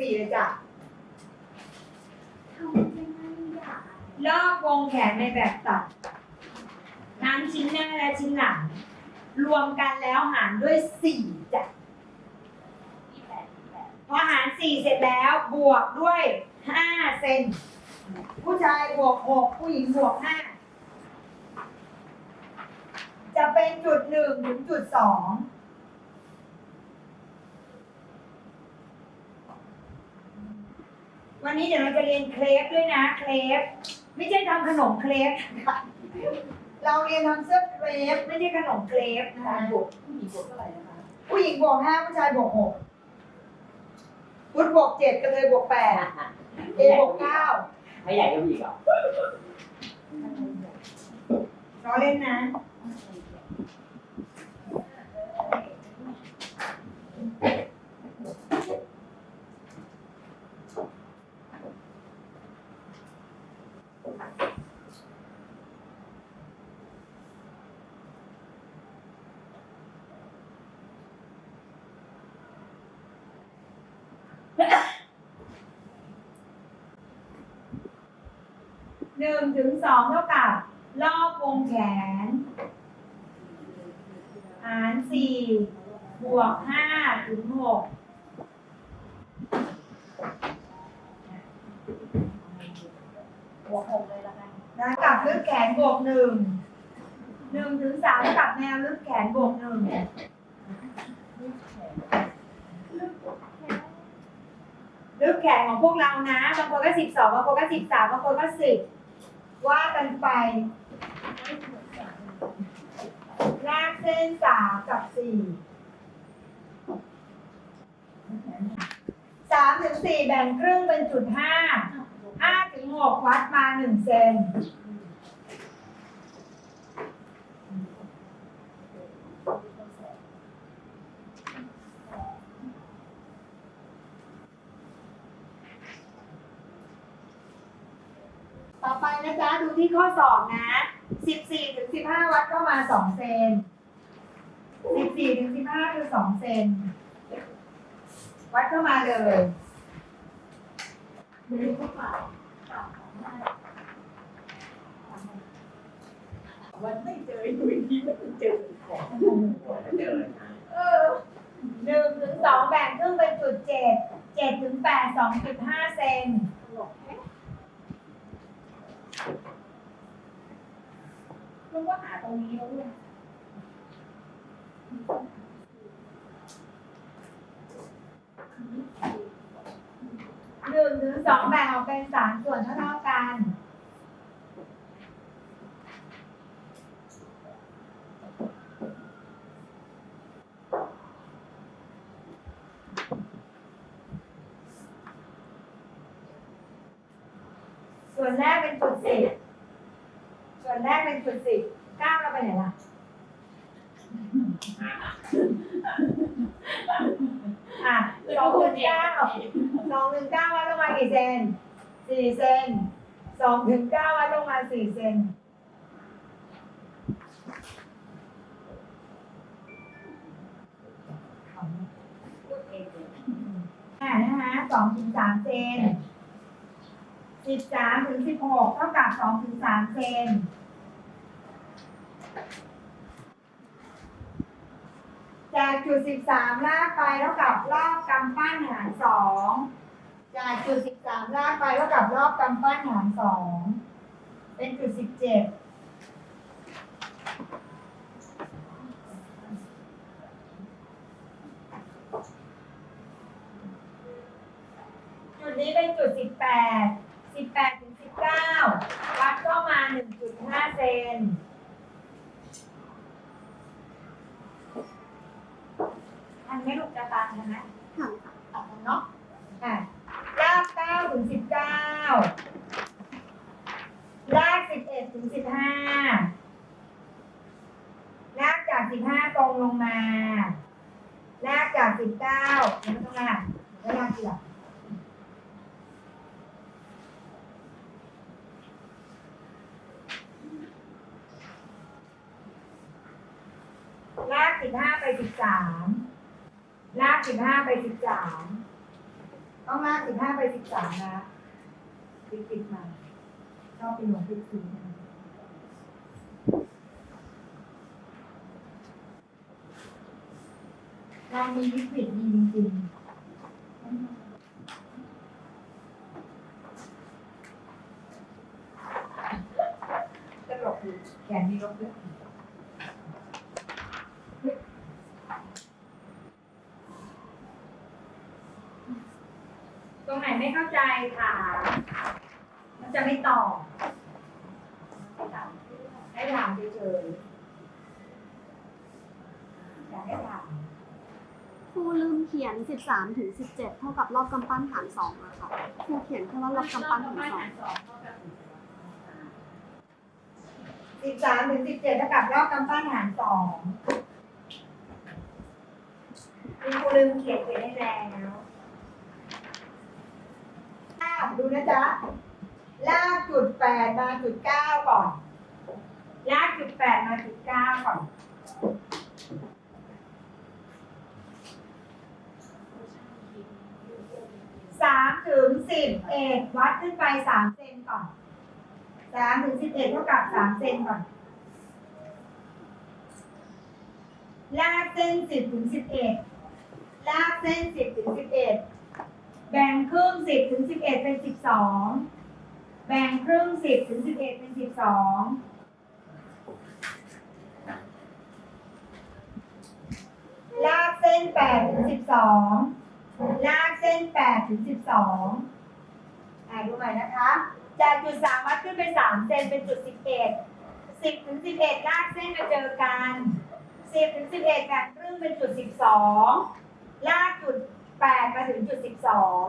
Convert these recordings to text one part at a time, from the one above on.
สี่เลยจ้ะทำยังไงอะลอกวงแขนในแบบตัดทั้งชิ้นหน้าและชิ้นหลัง รวมกันแล้วหารด้วยสี่จ้ะพอหารสี่เสร็จแล้วบวกด้วยห้าเซนผู้ชายบวกหกผู้หญิงบวกห้าจะเป็นจุดหนึ่งถึงจุดสอง วันนี้เดี๋ยวเราจะเรียนเครปด้วยนะเครปไม่ใช่ทำขนมเครปนะคะเราเรียนทำเสื้อเครปไม่ใช่ขนมเครปนะคะบวกผู้หญิงบวกเท่าไหร่นะคะผู้หญิงบวกห้าผู้ชายบวกหกพุทธบวกเจ็ดกระเทยบวกแปดเอบวกเก้าไม่ใหญ่ก็มีอีกเหรอ ล้อเล่นนะ หนึ่งถึงสองเท่ากับรอบวงแขน หารสี่บวกห้าถึงหกบวกหกเลยละกันนะกับลึกแขนบวกหนึ่งหนึ่งถึงสามเท่ากับแนวลึกแขนบวกหนึ่งลึกแขนของพวกเรานะ บางคนก็สิบสองบางคนก็สิบสามบางคนก็สิบ ว่ากันไปลากเส้นสามกับสี่สามถึงสี่แบ่งครึ่งเป็นจุดห้าห้าถึงหกวัดมาหนึ่งเซน ต่อไปนะจ๊ะดูที่ข้อสอบนะสิบสี่ถึงสิบห้าวัดเข้ามาสองเซนสิบสี่ถึงสิบห้าคือสองเซนวัดเข้ามาเลยวันไม่เจออยู่ดีไม่เจอของเจอเออหนึ่งถึงสองแบ่งครึ่งเป็นจุดเจ็ดเจ็ดถึงแปดสองจุดห้าเซน มันก็หาตรงนี้แล้วด้วยหนึ่งถึงสองแบ่งออกเป็นสามส่วนเท่าๆกัน ส่วนแรกเป็นจุดสิบส่วนแรกเป็นจุดสิบเก้าเราไปไหนล่ะอะสองถึงเก้าสองถึงเก้าวัดลงมากี่เซนสี่เซนสองถึงเก้าวัดลงมาสี่เซนอ่านะคะสองถึงสามเซน สิบสามถึงสิบหกเท่ากับสองถึงสามเซนจากจุดสิบสามลากไปเท่ากับรอบกำปั้นหารสองจากจุดสิบสามลากไปเท่ากับรอบกำปั้นหารสองเป็นจุดสิบเจ็ดจุดนี้เป็นจุดสิบแปด สิบแปดถึงสิบเก้าวัดก็มาหนึ่งจุดห้าเซนทันไหมลูกจะตามทันไหมถังตัดเนาะอะลากเก้าถึงสิบเก้าลากสิบเอ็ดถึงสิบห้าลากจากสิบห้าตรงลงมา ลากจากสิบเก้าไม่ต้องลากแล้วลากทีหลังลากสิบ บห้าไปสิบสามลากสิบห้าไปสิบสามต้องลากสิบห้าไปสิบสามนะติดติดมาชอบเป็นหลวงติดสีนะเรามีวิกฤตดีจริงๆตลกดีแขนมีลบด้วยง ไหนไม่เข้าใจค่ะมันจะไม่ตอบให้ถามเฉยๆอยากให้ถามครูลืมเขียน 13 ถึง 17 เท่ากับรอบกำปั้นหาร2อะค่ะครูเขียนแค่ว่ารอบกำปั้นหารสิบสามถึงสิบเจ็ดเท่ากับรอบกำปั้นหารสองคุณครูลืมเขียนเขียนให้แล้วลาก ดูนะจ๊ะ ลากจุดแปดมาจุดเก้าก่อน ลากจุดแปดมาจุดเก้าก่อน สามถึงสิบเอ็ดวัดขึ้นไปสามเซนก่อน สามถึงสิบเอ็ดเท่ากับสามเซนก่อน ลากเส้นสิบถึงสิบเอ็ดลากเส้นสิบถึงสิบเอ็ด แบ่งครึ่งสิบถึงสิบเอ็ดเป็นสิบสองแบ่งครึ่งสิบถึงสิบเอ็ดเป็นสิบสองลากเส้นแปดถึงสิบสองลากเส้นแปดถึงสิบสองอ่าดูใหม่นะคะ จากจุดสามวัดขึ้นไปสามเซนเป็นจุดสิบเอ็ดสิบถึงสิบเอ็ดลากเส้นมาเจอกันสิบถึงสิบเอ็ดแบ่งครึ่งเป็นจุดสิบสองลากจุด แปดมาถึงจุดสิบสอง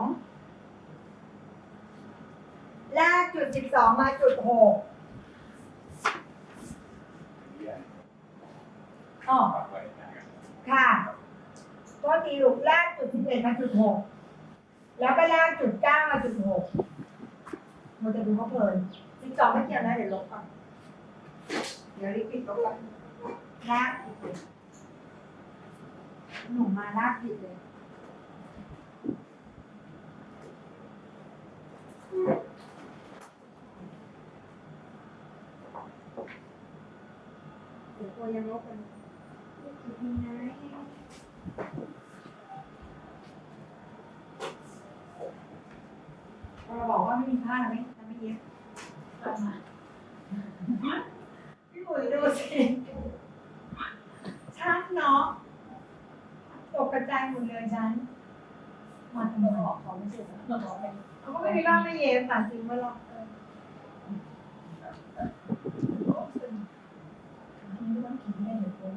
ลากจุดสิบสองมาจุดหกอ๋อค่ะตัวตีลูกลากจุดสิบเอ็ดมาจุดหกแล้วก็ลากจุดเก้ามาจุดหกมันจะดูเขาเพลินสิบสองไม่เกี่ยวนะ เดี๋ยวลบก่อนเดี๋ยวรีบปิดลบก่อนลากผิดเลยหนูมาลากผิดเลย ดี๋ยวตัวยังลบกันเลขผิดยังไงพอเราบอกว่าไม่มีผ้าไม่จะไม่เย็บเอามาพี่หมุยดูสิชัดเนาะตกกระจายหมดเลยฉันมาทำไมเราบอกเขาไม่ใช่เหรอเราบอกเป็นเขาก็ไม่มีบ้านไม่เย็บตัดสินมาหรอกเออโอ้สึงอันนี้ ไม่ต้องคิดแน่เดี๋ยวคน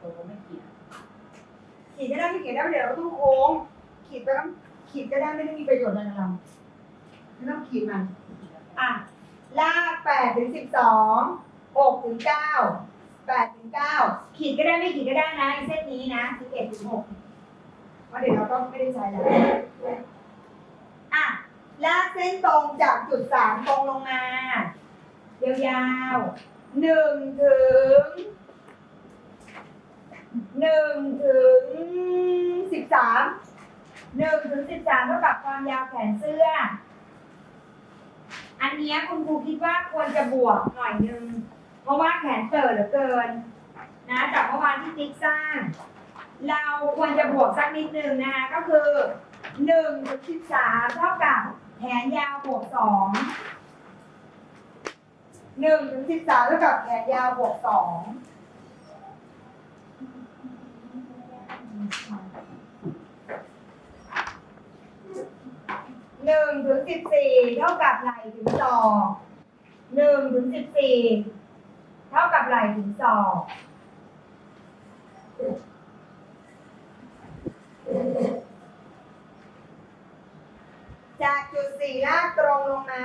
ตัวไม่เขียนขีดก็ได้ไม่ขีดได้เดี๋ยวเราต้องโค้งขีดก็ต้องขีดก็ได้ไม่ได้มีประโยชน์อะไรกับเราไม่ต้องขีดมันอะลากแปดถึงสิบสองหกถึงเก้าแปดถึงเก้าขีดก็ได้ไม่ขีดก็ได้นะไอ้เส้นนี้นะสิบเอ็ดถึงหกเพราะเดี๋ยวเราต้องไม่ได้ใช้แล้วอะ ลากเส้นตรงจากจุดสามตรงลงมา ยาวๆหนึ่งถึงหนึ่งถึงสิบสามหนึ่งถึงสิบสามเท่ากับความยาวแขนเสื้อ อันนี้คุณครูคิดว่าควรจะบวกหน่อยนึง เพราะว่าแขนเปิดเหลือเกิน นะจากเมื่อวานที่ติ๊กสร้าง เราควรจะบวกสักนิดนึงนะคะก็คือหนึ่งถึงสิบสามเท่ากับ แขนยาวบวกสองหนึ่งถึงสิบสามเท่ากับแขนยาวบวกสองหนึ่งถึงสิบสี่เท่ากับไหล่ถึงศอกหนึ่งถึงสิบสี่เท่ากับไหล่ถึงศอก จากจุดสี่ลากตรงลงมา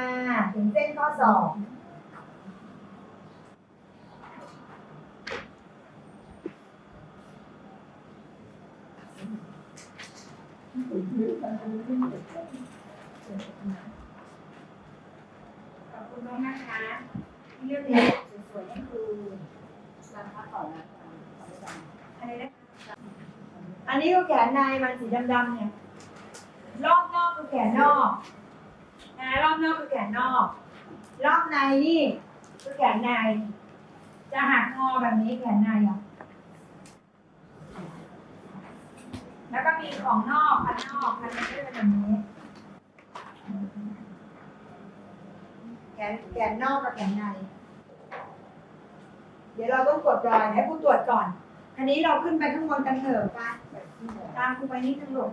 ถึงเส้นข้อศอกขอบคุณมากนะคะที่เลือกเรียนสวยๆให้ครูราคาต่อนะอะไรนะคะนี้คือแขนในมันสีดำๆเนี่ย รอบนอกคือแขนนอกนะรอบนอกคือแขนนอก รอบในนี่คือแขนใน จะหักงอแบบนี้แขนในอะแล้วก็มีของนอกพันนอกพันในก็จะแบบนี้แขนแขนนอกกับแขนใน เดี๋ยวเราต้องตรวจรอยให้ผู้ตรวจก่อน อันนี้เราขึ้นไปข้างบนกันเถอะไปตามครูไปนิดนึงลูก